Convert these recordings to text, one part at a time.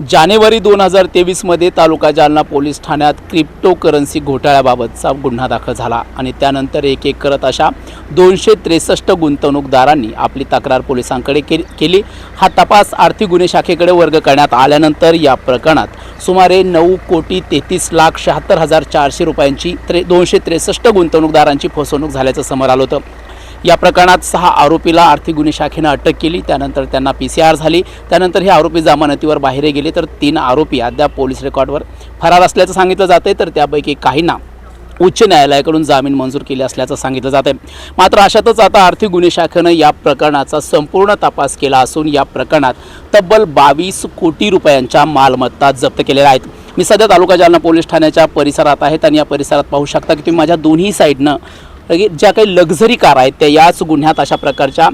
जानेवारी दोन हजार तेवीसमध्ये तालुका जालना पोलीस ठाण्यात क्रिप्टो करन्सी घोटाळ्याबाबतचा गुन्हा दाखल झाला आणि त्यानंतर एक एक करत अशा दोनशे त्रेसष्ट गुंतवणूकदारांनी आपली तक्रार पोलिसांकडे के केली. हा तपास आर्थिक गुन्हे शाखेकडे वर्ग करण्यात आल्यानंतर या प्रकरणात सुमारे नऊ कोटी तेहतीस लाख शहात्तर हजार चारशे रुपयांची त्रे दोनशे त्रेसष्ट गुंतवणूकदारांची फसवणूक झाल्याचं समोर आलं होतं. या प्रकरणात सहा आरोपीला आर्थिक गुन्हे शाखेनं अटक केली. त्यानंतर त्यांना पी सी आर झाली. त्यानंतर हे आरोपी जमानतीवर बाहेर गेले. तर तीन आरोपी अद्याप पोलीस रेकॉर्डवर फरार असल्याचं सांगितलं जाते तर त्यापैकी काहींना उच्च न्यायालयाकडून जामीन मंजूर केले असल्याचं सांगितलं जात आहे मात्र अशातच आता आर्थिक गुन्हे शाखेनं या प्रकरणाचा संपूर्ण तपास केला असून या प्रकरणात तब्बल बावीस कोटी रुपयांच्या मालमत्ता जप्त केलेल्या आहेत. मी सध्या तालुका जालना पोलीस ठाण्याच्या परिसरात आहेत आणि या परिसरात पाहू शकता की तुम्ही माझ्या दोन्ही साईडनं ज्या काही लक्झरी कार आहेत त्या याच गुन्ह्यात अशा प्रकारच्या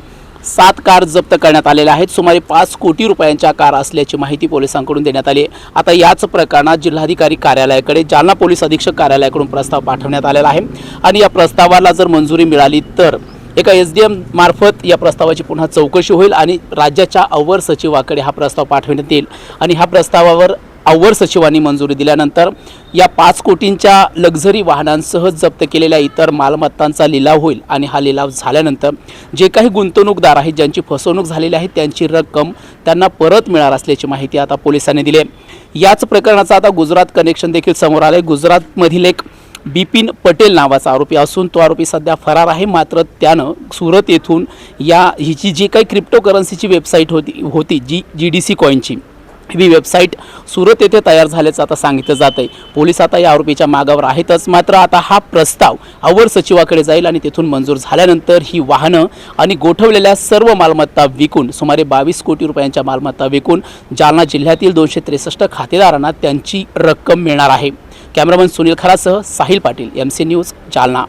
सात कार जप्त करण्यात आलेल्या आहेत. सुमारे पाच कोटी रुपयांच्या कार असल्याची माहिती पोलिसांकडून देण्यात आली आहे. आता याच प्रकरणात जिल्हाधिकारी कार्यालयाकडे जालना पोलीस अधीक्षक कार्यालयाकडून प्रस्ताव पाठवण्यात आलेला आहे. आणि या प्रस्तावाला जर मंजुरी मिळाली तर एका एस डी एम मार्फत या प्रस्तावाची पुन्हा चौकशी होईल आणि राज्याच्या अवर सचिवाकडे हा प्रस्ताव पाठवण्यात येईल. आणि ह्या प्रस्तावावर अव्वर सचिवांनी मंजुरी दिल्यानंतर या पाच कोटींच्या लक्झरी वाहनांसह जप्त केलेल्या इतर मालमत्तांचा लिलाव होईल आणि हा लिलाव झाल्यानंतर जे काही गुंतवणूकदार आहेत ज्यांची फसवणूक झालेली आहे त्यांची रक्कम त्यांना परत मिळणार असल्याची माहिती आता पोलिसांनी दिली आहे. याच प्रकरणाचा आता गुजरात कनेक्शन देखील समोर आलं आहे गुजरातमधील एक बिपिन पटेल नावाचा आरोपी असून तो आरोपी सध्या फरार आहे. मात्र त्यानं सुरत येथून या हिची जी काही क्रिप्टो करन्सीची वेबसाईट होती होती जी जी डी सी कॉईनची ही वेबसाईट सुरत येथे तयार झाल्याचं आता सांगितलं जात आहे पोलीस आता या आरोपीच्या मागावर आहेतच. मात्र आता हा प्रस्ताव अवर सचिवाकडे जाईल आणि तिथून मंजूर झाल्यानंतर ही वाहनं आणि गोठवलेल्या सर्व मालमत्ता विकून सुमारे बावीस कोटी रुपयांच्या मालमत्ता विकून जालना जिल्ह्यातील दोनशे त्रेसष्ट खातेदारांना त्यांची रक्कम मिळणार आहे. Cameraman Sunil खरासह Sahil Patil M C news Jalna.